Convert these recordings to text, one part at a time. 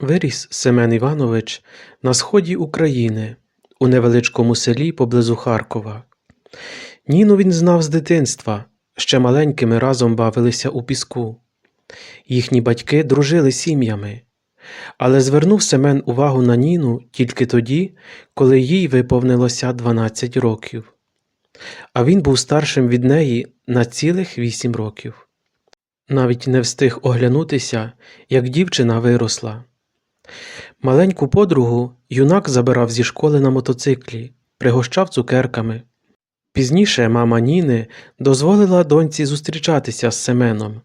Виріс Семен Іванович на сході України, у невеличкому селі поблизу Харкова. Ніну він знав з дитинства, ще маленькими разом бавилися у піску. Їхні батьки дружили сім'ями, але звернув Семен увагу на Ніну тільки тоді, коли їй виповнилося 12 років. А він був старшим від неї на цілих 8 років. Навіть не встиг оглянутися, як дівчина виросла. Маленьку подругу юнак забирав зі школи на мотоциклі, пригощав цукерками. Пізніше мама Ніни дозволила доньці зустрічатися з Семеном.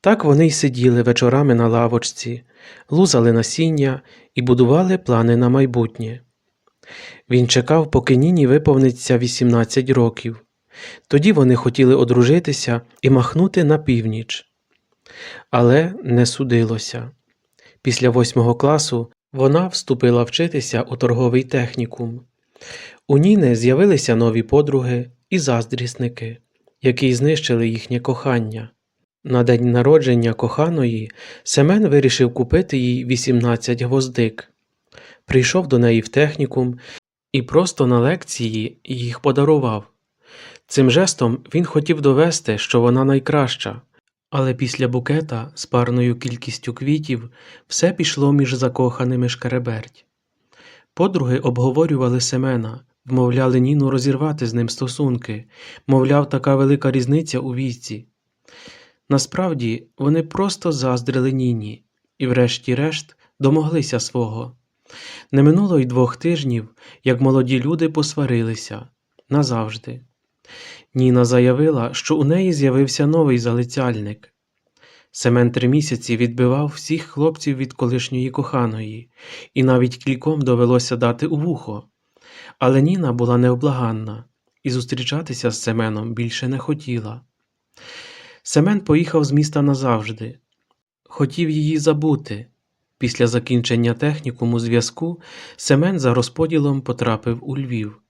Так вони й сиділи вечорами на лавочці, лузали насіння і будували плани на майбутнє. Він чекав, поки Ніні виповниться 18 років. Тоді вони хотіли одружитися і махнути на північ. Але не судилося. Після восьмого класу вона вступила вчитися у торговий технікум. У Ніни з'явилися нові подруги і заздрісники, які знищили їхнє кохання. На день народження коханої Семен вирішив купити їй 18 гвоздик. Прийшов до неї в технікум і просто на лекції їх подарував. Цим жестом він хотів довести, що вона найкраща, але після букета з парною кількістю квітів все пішло між закоханими шкереберть. Подруги обговорювали Семена, вмовляли Ніну розірвати з ним стосунки, мовляв, така велика різниця у віці. Насправді вони просто заздрили Ніні і, врешті-решт, домоглися свого. Не минуло й двох тижнів, як молоді люди посварилися назавжди. Ніна заявила, що у неї з'явився новий залицяльник. Семен три місяці відбивав всіх хлопців від колишньої коханої, і навіть кільком довелося дати у вухо. Але Ніна була невблаганна і зустрічатися з Семеном більше не хотіла. Семен поїхав з міста назавжди, хотів її забути. Після закінчення технікуму зв'язку Семен за розподілом потрапив у Львів,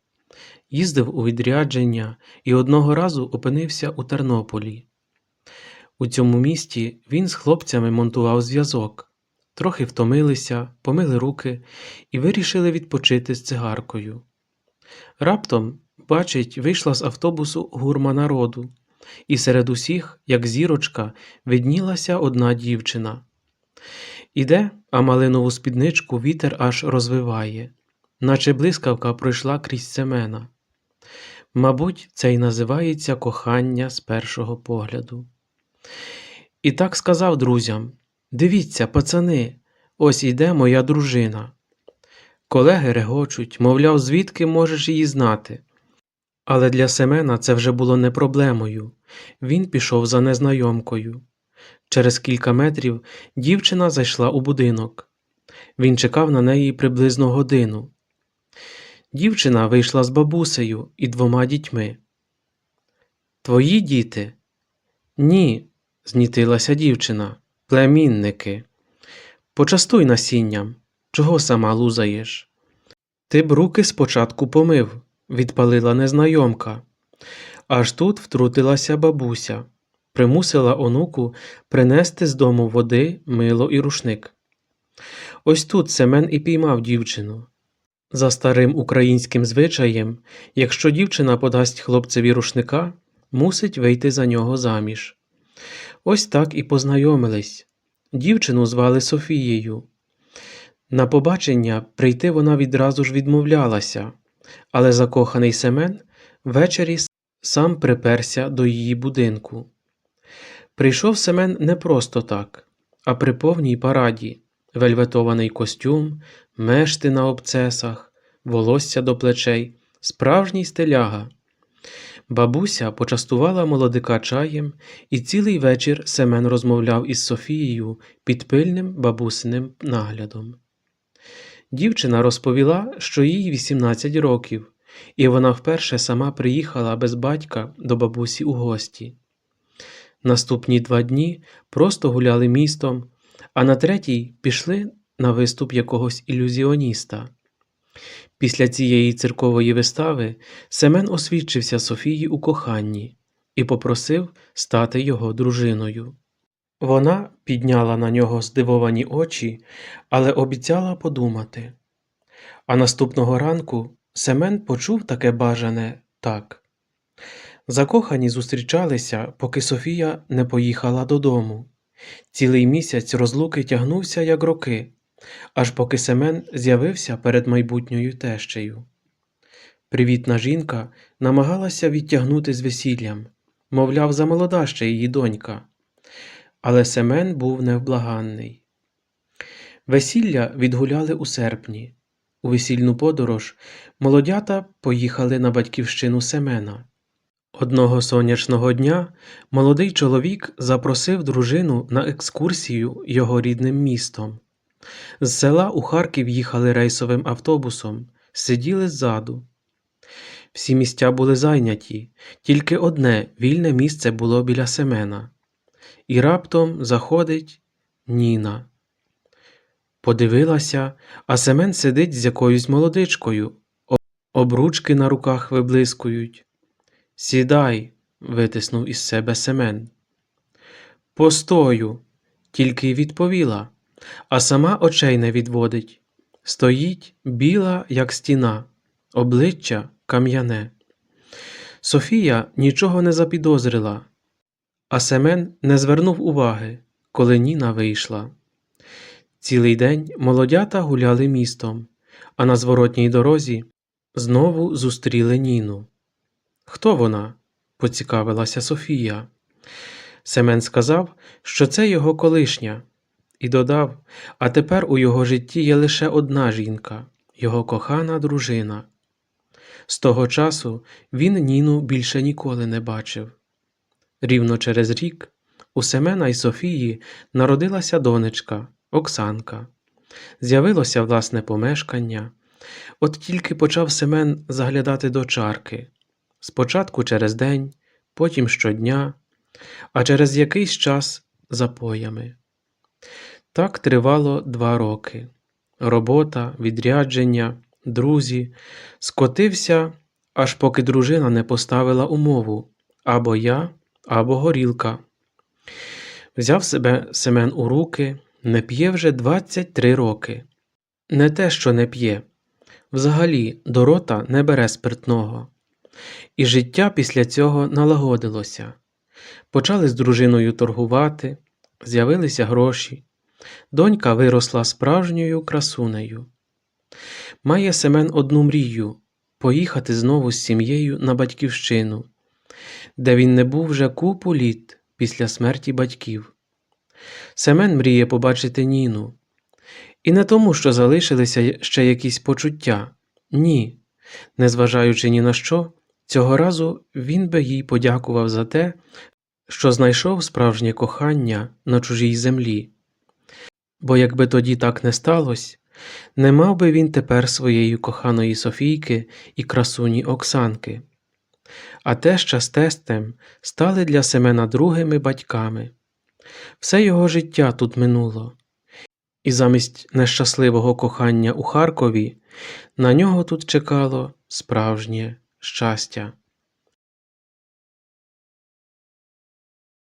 їздив у відрядження і одного разу опинився у Тернополі. У цьому місті він з хлопцями монтував зв'язок, трохи втомилися, помили руки і вирішили відпочити з цигаркою. Раптом, бачить, вийшла з автобусу гурма народу, і серед усіх, як зірочка, виднілася одна дівчина. Іде, а малинову спідничку вітер аж розвиває, наче блискавка пройшла крізь Семена. Мабуть, це й називається кохання з першого погляду. І так сказав друзям Дивіться, пацани, ось іде моя дружина. Колеги регочуть, мовляв, звідки можеш її знати. Але для Семена це вже було не проблемою. Він пішов за незнайомкою. Через кілька метрів дівчина зайшла у будинок. Він чекав на неї приблизно годину. Дівчина вийшла з бабусею і двома дітьми. Твої діти? Ні, знітилася дівчина. Племінники. Почастуй насінням. Чого сама лузаєш? Ти б руки спочатку помив, відпалила незнайомка. Аж тут втрутилася бабуся, примусила онуку принести з дому води, мило і рушник. Ось тут Семен і піймав дівчину. За старим українським звичаєм, якщо дівчина подасть хлопцеві рушника, мусить вийти за нього заміж. Ось так і познайомились. Дівчину звали Софією. На побачення прийти вона відразу ж відмовлялася, але закоханий Семен ввечері сам приперся до її будинку. Прийшов Семен не просто так, а при повній параді, вельветований костюм, мешти на обцесах, волосся до плечей, справжній стиляга. Бабуся почастувала молодика чаєм, і цілий вечір Семен розмовляв із Софією під пильним бабусиним наглядом. Дівчина розповіла, що їй 18 років, і вона вперше сама приїхала без батька до бабусі у гості. Наступні два дні просто гуляли містом, а на третій пішли на виступ якогось ілюзіоніста. Після цієї циркової вистави Семен освідчився Софії у коханні і попросив стати його дружиною. Вона підняла на нього здивовані очі, але обіцяла подумати. А наступного ранку Семен почув таке бажане так. Закохані зустрічалися, поки Софія не поїхала додому. Цілий місяць розлуки тягнувся, як роки, аж поки Семен з'явився перед майбутньою тещею. Привітна жінка намагалася відтягнути з весіллям, мовляв, замолода ще її донька. Але Семен був невблаганний. Весілля відгуляли у серпні. У весільну подорож молодята поїхали на батьківщину Семена. Одного сонячного дня молодий чоловік запросив дружину на екскурсію його рідним містом. З села у Харків їхали рейсовим автобусом, сиділи ззаду. Всі місця були зайняті, тільки одне вільне місце було біля Семена. І раптом заходить Ніна. Подивилася, а Семен сидить з якоюсь молодичкою, обручки на руках виблискують. Сідай, витиснув із себе Семен. Постою, тільки й відповіла, а сама очей не відводить. Стоїть біла, як стіна, обличчя кам'яне. Софія нічого не запідозрила, а Семен не звернув уваги, коли Ніна вийшла. Цілий день молодята гуляли містом, а на зворотній дорозі знову зустріли Ніну. Хто вона? поцікавилася Софія. Семен сказав, що це його колишня, і додав, а тепер у його житті є лише одна жінка, його кохана дружина. З того часу він Ніну більше ніколи не бачив. Рівно через рік у Семена й Софії народилася донечка Оксанка. З'явилося власне помешкання. От тільки почав Семен заглядати до чарки. Спочатку через день, потім щодня, а через якийсь час запоями. Так тривало два роки. Робота, відрядження, друзі, скотився, аж поки дружина не поставила умову або я, або горілка. Взяв себе Семен у руки, не п'є вже 23 роки. Не те, що не п'є. Взагалі, до рота не бере спиртного. І життя після цього налагодилося. Почали з дружиною торгувати, з'явилися гроші. Донька виросла справжньою красунею. Має Семен одну мрію поїхати знову з сім'єю на батьківщину, де він не був вже купу літ після смерті батьків. Семен мріє побачити Ніну. І не тому, що залишилися ще якісь почуття. Ні. Незважаючи ні на що, цього разу він би їй подякував за те, що знайшов справжнє кохання на чужій землі. Бо якби тоді так не сталося, не мав би він тепер своєї коханої Софійки і красуні Оксанки. А теща з тестем стали для Семена другими батьками. Все його життя тут минуло, і замість нещасливого кохання у Харкові на нього тут чекало справжнє щастя.